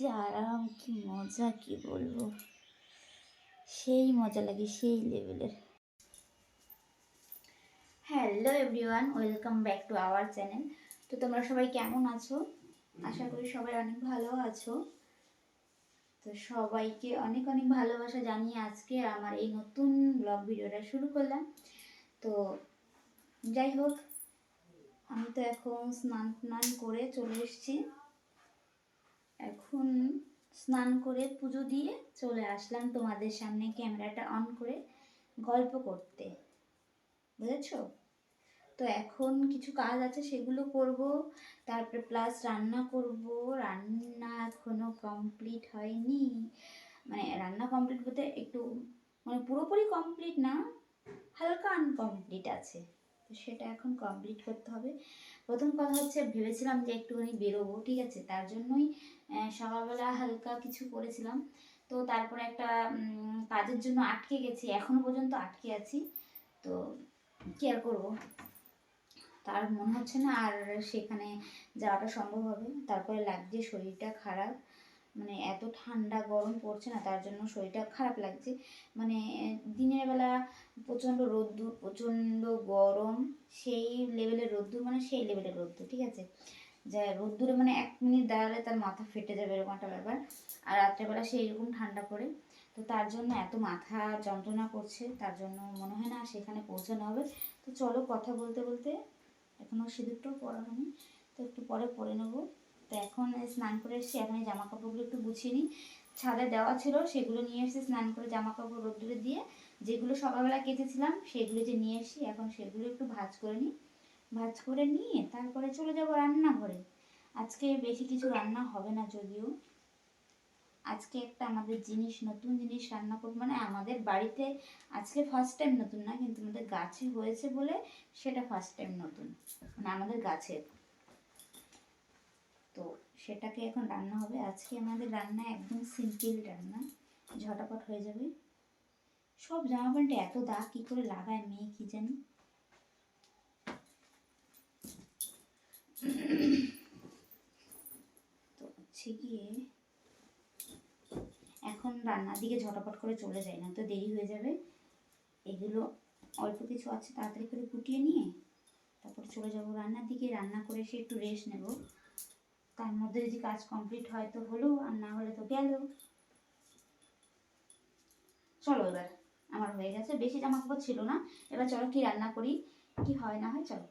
যে আরাম, কি মজা, কি বলব? সেই মজা লাগে, সেই লেভেলের। Hello everyone welcome back to our channel তো তোমরা সবাই কেমন আছো? আশা করি সবাই অনেক ভালো আছো। তো সবাইকে অনেক অনেক ভালোবাসা জানিয়ে আজকে আমার এই নতুন ব্লগ ভিডিওটা শুরু করলাম। তো যাই হোক, আমি তো এখন স্নান টান করে চলে এসেছি। এখন স্নান করে পুজো দিয়ে চলে আসলাম তোমাদের সামনে ক্যামেরাটা অন করে গল্প করতে। বুঝেছ? তো এখন কিছু কাজ আছে, সেগুলো করব। তারপরে প্লাস রান্না করব। রান্না এখনও কমপ্লিট হয়নি। মানে রান্না কমপ্লিট বলতে একটু মানে পুরোপুরি কমপ্লিট না, হালকা আনকমপ্লিট আছে। তো সেটা এখন কমপ্লিট করতে হবে। প্রথম কথা হচ্ছে ভেবেছিলাম যে একটুখানি বেরোবো, ঠিক আছে? তার জন্যই সকালবেলা হালকা কিছু করেছিলাম। তো তারপরে একটা কাজের জন্য আটকে গেছি, এখনও পর্যন্ত আটকে আছি। তো কি আর করব? তার মনে হচ্ছে না আর সেখানে যাওয়াটা সম্ভব হবে। তারপরে লাগছে শরীরটা খারাপ। মানে এত ঠান্ডা গরম পড়ছে না, তার জন্য শরীরটা খারাপ লাগছে। মানে দিনের বেলা প্রচণ্ড রোদ্দুর, প্রচণ্ড গরম, সেই লেভেলের রোদ্দুর মানে সেই লেভেলের রোদ্দুর, ঠিক আছে? যা রোদ্দুরে মানে এক মিনিট দাঁড়ালে তার মাথা ফেটে যাবে, এরকম একটা ব্যাপার। আর রাত্রেবেলা সেই রকম ঠান্ডা পড়ে। তো তার জন্য এত মাথা যন্ত্রণা করছে, তার জন্য মনে হয় না সেখানে পৌঁছানো হবে। তো চলো কথা বলতে বলতে এখনও সিঁদুরটাও পরা হয়নি, তো একটু পরে পরে নেব। তো এখন স্নান করে এসেছি, এখন জামা কাপড়গুলো একটু গুছিয়ে নিই। ছাদে দেওয়া ছিল, সেগুলো নিয়ে এসেছি স্নান করে জামা কাপড় রোদ্দুরে দিয়ে, যেগুলো সকালবেলা কেচেছিলাম, সেগুলো যে নিয়ে এসেছি, এখন সেগুলো একটু ভাজ করে নিই। ভাজ করে নিয়ে তারপরে চলে যাব রান্নাঘরে। আজকে বেশি কিছু রান্না হবে না যদিও। আজকে একটা আমাদের জিনিস, নতুন জিনিস রান্না করব মানে আমাদের বাড়িতে আজকে ফার্স্ট টাইম নতুন না, কিন্তু আমাদের গাছে হয়েছে বলে সেটা ফার্স্ট টাইম নতুন। মানে আমাদের গাছের। তো সেটাকে এখন রান্না হবে। আজকে আমাদের রান্না একদম সিম্পল রান্না। ঝটাপট হয়ে যাবে। সব জামা প্যান্টে এত দাগ কী করে লাগায় মেয়ে কি জানি। তো হচ্ছে গিয়ে এখন রান্নার দিকে ঝটাপট করে চলে যায় না তো দেরি হয়ে যাবে। এগুলো অল্প কিছু আছে, তাড়াতাড়ি করে কুটিয়ে নিয়ে তারপর চলে যাব রান্নার দিকে। রান্না করে এসে একটু রেস্ট নেব। তার মধ্যে যদি কাজ কমপ্লিট হয় তো হলো, আর না হলে তো গেল। চলো এবার, আমার হয়ে গেছে। বেশি জামা কাপড় ছিল না। এবার চলো কি রান্না করি, কি হয় না হয় চলো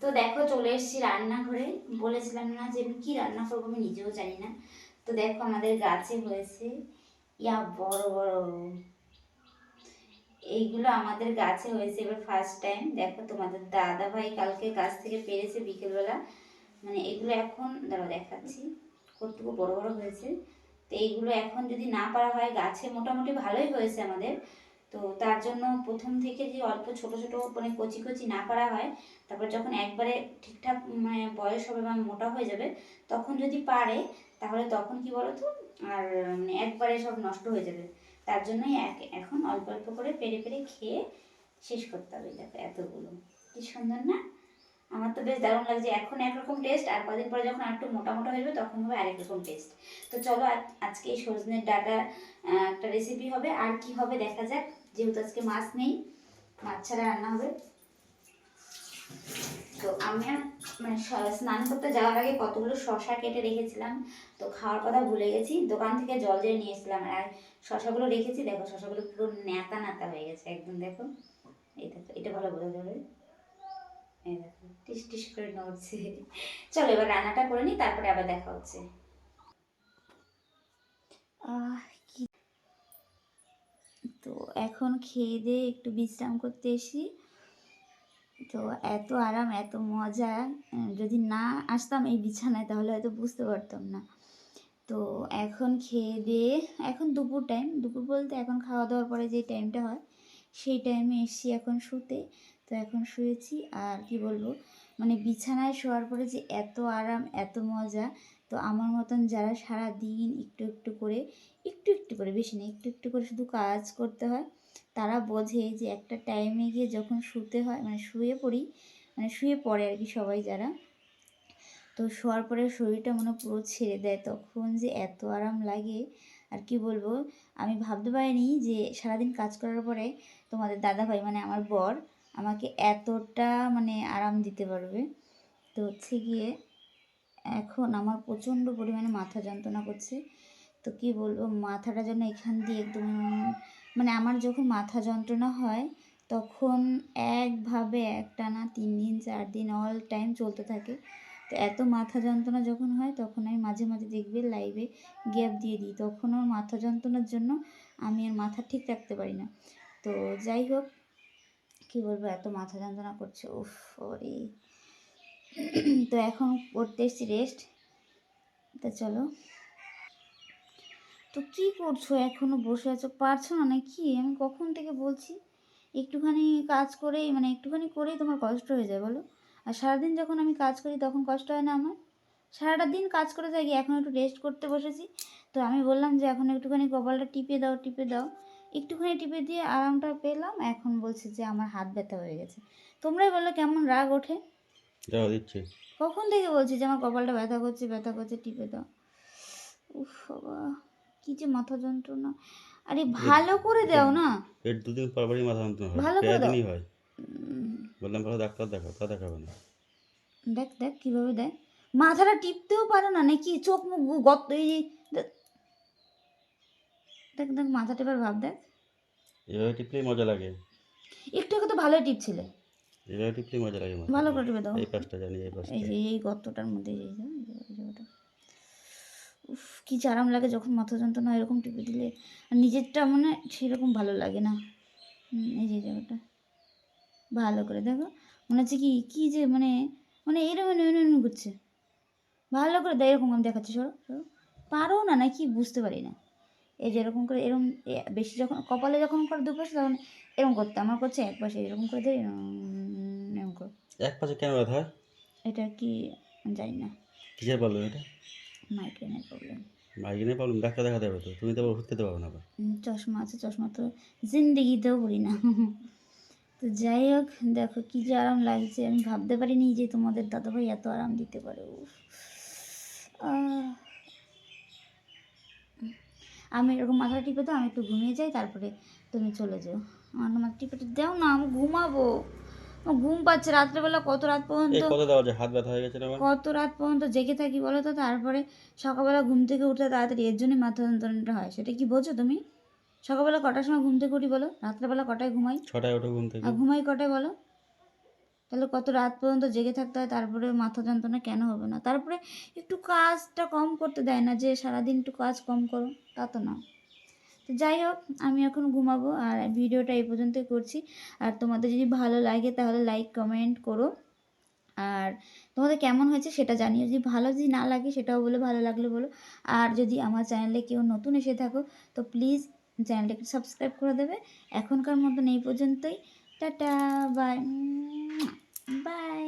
তো দেখো, চলে এসেছি রান্নাঘরে। বলেছিলাম না যে আমি কি রান্না করব, আমি নিজেও জানি না। তো দেখো, আমাদের গাছে হয়েছে, ইয়া বড় বড়। এইগুলো আমাদের গাছে হয়েছে এবার ফার্স্ট টাইম দেখো তোমাদের দাদা ভাই কালকে গাছ থেকে পেরেছে বিকেলবেলা। মানে এগুলো এখন, দাঁড়াও দেখাচ্ছি। কতটুকু বড় বড় হয়েছে। তো এইগুলো এখন যদি না পারা হয়, গাছে মোটামুটি ভালোই হয়েছে আমাদের। তো তার জন্য প্রথম থেকে যে অল্প ছোট ছোট মানে কচি কচি না পারা হয়, তারপর যখন একবারে ঠিকঠাক মানে বয়স হবে বা মোটা হয়ে যাবে, তখন যদি পারে, তাহলে তখন কি বলো তো আর মানে একবারে সব নষ্ট হয়ে যাবে। তার জন্যই এক, এখন অল্প অল্প করে পেরে পেরে খেয়ে শেষ করতে হবে। দেখো এতগুলো। কি সুন্দর না? আমার তো বেশ দারুণ লাগছে। এখন একরকম টেস্ট আর কদিন পরে যখন আর একটু মোটা মোটা হয়ে যাবে, তখন হবে আরেক রকম টেস্ট তো চলো, আজ- আজকে এই সজনের ডাটা একটা রেসিপি হবে। আর কি হবে দেখা যাক, যেহেতু আজকে মাছ নেই, মাছ ছাড়া রান্না হবে। তো আমি মানে স্নান করতে যাওয়ার আগে কতগুলো শশা কেটে রেখেছিলাম, তো খাওয়ার কথা ভুলে গেছি। দোকান থেকে জল দিয়ে নিয়ে এসেছিলাম, আর শশাগুলো রেখেছি। দেখো, শশাগুলো পুরো ন্যাতা ন্যাতা হয়ে গেছে, একদম দেখো। দেখো, এটা ভালো বোঝা যাবে। টিস টিস করে নড়ছে। চলো, এবার রান্নাটা করে নিই, তারপরে আবার দেখা হচ্ছে। তো এখন খেয়ে দিয়ে একটু বিশ্রাম করতে এসি। তো এত আরাম, এত মজা, যদি না আসতাম এই বিছানায় তাহলে হয়তো বুঝতে পারতাম না। তো এখন খেয়ে দিয়ে, এখন দুপুর টাইম দুপুর বলতে এখন খাওয়া দাওয়ার পরে যে টাইমটা হয়, সেই টাইমে এসছি এখন শুতে। তো এখন শুয়েছি। আর কি বলব? মানে বিছানায় শোয়ার পরে যে এত আরাম, এত মজা, তো আমার মতন যারা সারা দিন একটু একটু করে, একটু একটু করে, বেশি না, একটু একটু করে শুধু কাজ করতে হয়, তারা বোঝে যে একটা টাইমে গিয়ে যখন শুতে হয় মানে শুয়ে পড়ি মানে শুয়ে পড়ে আর কি সবাই যারা, তো শোয়ার পরে শরীরটা মনে পুরো ছেড়ে দেয়, তখন যে এত আরাম লাগে। আর কি বলব? আমি ভাবতে পারিনি যে সারাদিন কাজ করার পরে তোমাদের দাদাভাই মানে আমার বর আমাকে এতটা মানে আরাম দিতে পারবে। তো হচ্ছে গিয়ে এখন আমার প্রচণ্ড পরিমাণে মাথা যন্ত্রণা করছে। তো কি বলব, মাথাটা যেন এখান দিয়ে একদম মানে আমার যখন মাথা যন্ত্রণা হয়, তখন একভাবে একটানা তিন দিন, চার দিন অল টাইম চলতে থাকে। তো এত মাথা যন্ত্রণা যখন হয়, তখন আমি মাঝে মাঝে দেখবে লাইভে গ্যাপ দিয়ে দিই। তখন আমার মাথা যন্ত্রণার জন্য আমি আর মাথা ঠিক রাখতে পারি না। তো যাই হোক কী বলব, এত মাথা যন্ত্রণা করছে, উফ, ওরে। তো এখন করতে এসছি রেস্ট তা চলো। তো কি করছ? এখনও বসে আছো? পারছ না নাকি? আমি কখন থেকে বলছি? একটুখানি কাজ করেই মানে একটুখানি করেই তোমার কষ্ট হয়ে যায়, বলো। আর সারাদিন যখন আমি কাজ করি, তখন কষ্ট হয় না আমার? সারাটা দিন কাজ করে থাকি, এখন একটু রেস্ট করতে বসেছি। তো আমি বললাম যে, এখন একটুখানি কপালটা টিপে দাও টিপে দাও। একটুখানি টিপে দিয়ে আরামটা পেলাম। এখন বলছে যে আমার হাত ব্যথা হয়ে গেছে। তোমরাই বলো কেমন রাগ ওঠে? দিচ্ছি। কখন থেকে বলছি যে আমার কপালটা ব্যথা করছে ব্যথা করছে টিপে দাও। উফ বাবা কি যে মাথা যন্ত্রণা আরে ভালো করে দাও না। এর দুদিন পর পরই মাথা যন্ত্রণা হয়। ভালো করে দাও। দিনই হয় বললাম ভালো ডাক্তার দেখাও তা দেখাবে না। দেখ দেখ কীভাবে দেয়। মাথাটা টিপতেও পারো না নাকি চোখ মুখ গত এই দেখ- দেখ দেখ মাথা টেপার ভাব দেখ। এভাবে টিপলেই মজা লাগে। একটু আগে তো ভালোই টিপছিলে। এভাবে টিপলেই মজা লাগে ভালো করে টিপে দাও। এই পাশটা জানি এই পাশটা। এই যে এই গর্তটার মধ্যে এই জায়গাটা। উফ কি আরাম লাগে যখন মাথা যন্ত্রণা এরকম টিপে দিলে। আর নিজেরটা মানে সেরকম ভালো লাগে না। এই যে জায়গাটা ভালো করে দেখো। মনে হচ্ছে কি কি যে মানে মানে এরকম এরকম করছে। ভালো করে দেয় এরকম আমি দেখাচ্ছি সরো সরো। পারো না নাকি বুঝতে পারি না। এই যে এরকম করে এরকম বেশি যখন কপালে যখন করে দুপাশে তখন এরকম করতে আমার করছে এক পাশে এরকম করে দেয় এরকম করে। এক পাশে কেন ব্যথা হয়? এটা কি জানি না। কিসের প্রবলেম এটা? মাইগ্রেনের প্রবলেম মাইগ্রেনের প্রবলেম ডাক্তার দেখাতে হবে তো তুমি তো আবার ওষুধ খেতে পারবে না চশমা আছে চশমা তো জিন্দিগিতেও পড়ি না। তো যাই হোক দেখো কী যে আরাম লাগছে আমি ভাবতে পারিনি যে তোমাদের দাদাভাই এত আরাম দিতে পারে। আমি এরকম মাথা টিপে দাও আমি একটু ঘুমিয়ে যাই তারপরে তুমি চলে যাও। আমার মাথা টিপে দাও না আমি ঘুমাবো। ঘুম পাচ্ছে রাত্রেবেলা কত রাত এই পর্যন্ত কত দেওয়া যায়? হাত ব্যথা হয়ে গেছে আমার কত রাত পর্যন্ত জেগে থাকি বলো তো? তারপরে সকালবেলা ঘুম থেকে উঠতে তাড়াতাড়ি এর জন্যই মাথা যন্ত্রণাটা হয়। সেটা কি বোঝো তুমি? সকালবেলা কটার সময় ঘুম থেকে উঠি বলো? রাত্রেবেলা কটায় ঘুমাই? ছটায় ওঠো ঘুম থেকে আর ঘুমাই কটায় বলো? তাহলে কত রাত পর্যন্ত জেগে থাকতে হয়? তারপরে মাথা যন্ত্রণা কেন হবে না? তারপরে একটু কাজটা কম করতে দেয় না যে সারাদিন একটু কাজ কম করো, তা তো না তো যাই হোক, আমি এখন ঘুমাবো আর ভিডিওটা এই পর্যন্তই করছি। আর তোমাদের যদি ভালো লাগে তাহলে লাইক, কমেন্ট করো। আর তোমাদের কেমন হয়েছে সেটা জানিও। যদি ভালো যদি না লাগে সেটাও বলে, ভালো লাগলে বলো। আর যদি আমার চ্যানেলে কেউ নতুন এসে থাকো, তো প্লিজ চ্যানেলটাকে সাবস্ক্রাইব করে দেবে। এখনকার মতন এই পর্যন্তই। Tata, by. বাই